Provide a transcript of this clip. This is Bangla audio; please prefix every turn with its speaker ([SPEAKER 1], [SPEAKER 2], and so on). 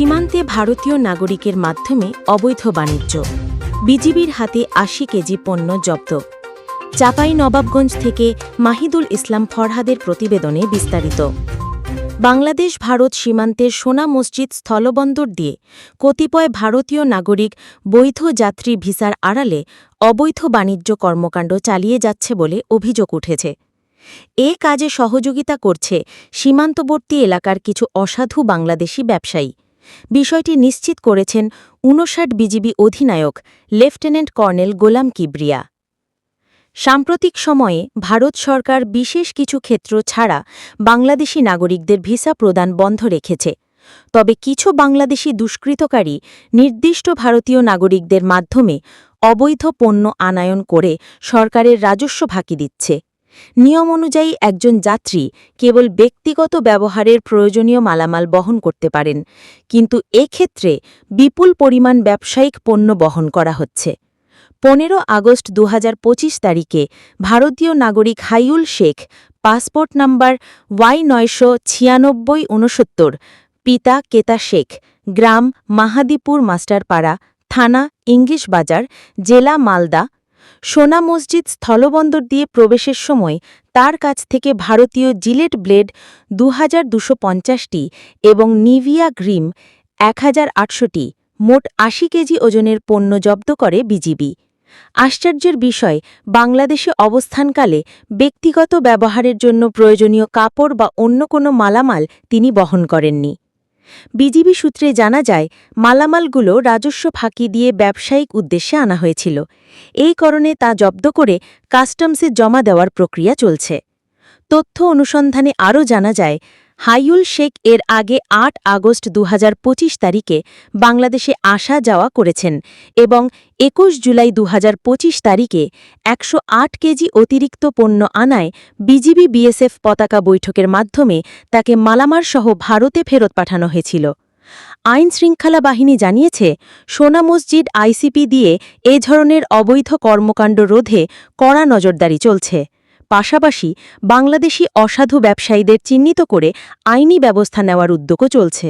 [SPEAKER 1] সীমান্তে ভারতীয় নাগরিকের মাধ্যমে অবৈধ বাণিজ্য। বিজিবির হাতে আশি কেজি পণ্য জব্দ। চাপাই নবাবগঞ্জ থেকে মাহিদুল ইসলাম ফরহাদের প্রতিবেদনে বিস্তারিত। বাংলাদেশ ভারত সীমান্তের সোনা মসজিদ স্থলবন্দর দিয়ে কতিপয় ভারতীয় নাগরিক বৈধ যাত্রী ভিসার আড়ালে অবৈধ বাণিজ্য কর্মকাণ্ড চালিয়ে যাচ্ছে বলে অভিযোগ উঠেছে। এ কাজে সহযোগিতা করছে সীমান্তবর্তী এলাকার কিছু অসাধু বাংলাদেশি ব্যবসায়ী। বিষয়টি নিশ্চিত করেছেন ঊনষাট বিজিবি অধিনায়ক লেফটেন্যান্ট কর্নেল গোলাম কিবরিয়া। সাম্প্রতিক সময়ে ভারত সরকার বিশেষ কিছু ক্ষেত্র ছাড়া বাংলাদেশি নাগরিকদের ভিসা প্রদান বন্ধ রেখেছে। তবে কিছু বাংলাদেশি দুষ্কৃতকারী নির্দিষ্ট ভারতীয় নাগরিকদের মাধ্যমে অবৈধ পণ্য আনায়ন করে সরকারের রাজস্ব ফাঁকি দিচ্ছে। নিয়ম অনুযায়ী একজন যাত্রী কেবল ব্যক্তিগত ব্যবহারের প্রয়োজনীয় মালামাল বহন করতে পারেন, কিন্তু এক্ষেত্রে বিপুল পরিমাণ ব্যবসায়িক পণ্য বহন করা হচ্ছে। পনেরো আগস্ট দু হাজার পঁচিশ তারিখে ভারতীয় নাগরিক Haiul Sheikh, passport number Y নয়শো ছিয়ানব্বই উনসত্তর পিতা কেতা শেখ, গ্রাম মাহাদিপুর মাস্টারপাড়া, থানা ইংলিশ বাজার, জেলা মালদা সোনা মসজিদ স্থলবন্দর দিয়ে প্রবেশের সময় তার কাছ থেকে ভারতীয় জিলেট ব্লেড দু হাজার এবং নিভিয়া গ্রিম এক হাজার মোট আশি কেজি ওজনের পণ্য জব্দ করে বিজিবি। আশ্চর্যের বিষয়, বাংলাদেশে অবস্থানকালে ব্যক্তিগত ব্যবহারের জন্য প্রয়োজনীয় কাপড় বা অন্য কোনো মালামাল তিনি বহন করেননি। বিজিবি সূত্রে জানা যায়, মালামালগুলো রাজস্ব ফাঁকি দিয়ে ব্যবসায়িক উদ্দেশ্যে আনা হয়েছিল। এই কারণে তা জব্দ করে কাস্টমসে জমা দেওয়ার প্রক্রিয়া চলছে। তথ্য অনুসন্ধানে আরও জানা যায় হাইউল শেখ এর আগে আট আগস্ট দু হাজার পঁচিশ তারিখে বাংলাদেশে আসা যাওয়া করেছেন এবং একুশ জুলাই দু হাজার পঁচিশ তারিখে একশো আট কেজি অতিরিক্ত পণ্য আনায় বিজিবি বিএসএফ পতাকা বৈঠকের মাধ্যমে তাকে মালামার সহ ভারতে ফেরত পাঠানো হয়েছিল। আইন শৃঙ্খলা বাহিনী জানিয়েছে, সোনা মসজিদ আইসিপি দিয়ে এ ধরনের অবৈধ কর্মকাণ্ড রোধে কড়া নজরদারি চলছে। পাশাপাশি বাংলাদেশি অসাধু ব্যবসায়ীদের চিহ্নিত করে আইনি ব্যবস্থা নেওয়ার উদ্যোগও চলছে।